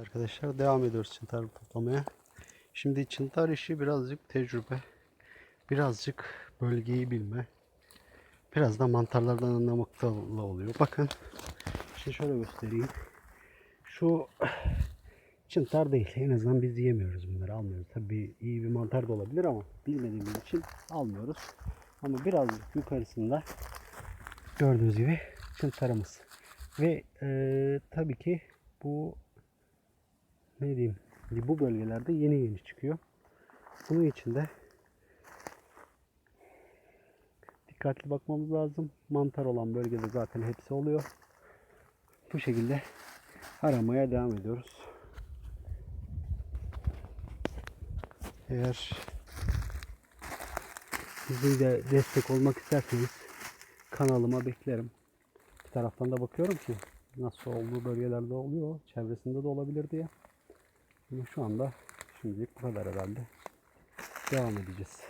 Arkadaşlar devam ediyoruz çıntar toplamaya. Şimdi çıntar işi birazcık tecrübe, birazcık bölgeyi bilme, biraz da mantarlardan anlamakla oluyor. Bakın, şimdi şöyle göstereyim. Şu çıntar değil. En azından biz yiyemiyoruz bunları, almıyoruz. Tabii iyi bir mantar da olabilir ama bilmediğimiz için almıyoruz. Ama birazcık yukarısında gördüğünüz gibi çıntarımız. Ve eee, tabii ki bu ne diyeyim bu bölgelerde yeni yeni çıkıyor. Bunun için de dikkatli bakmamız lazım. Mantar olan bölgede zaten hepsi oluyor. Bu şekilde aramaya devam ediyoruz. Eğer sizin de destek olmak isterseniz kanalıma beklerim. Bir taraftan da bakıyorum ki nasıl olduğu bölgelerde oluyor. Çevresinde de olabilir diye. Ama şu anda şimdilik bu kadar herhalde. Devam edeceğiz.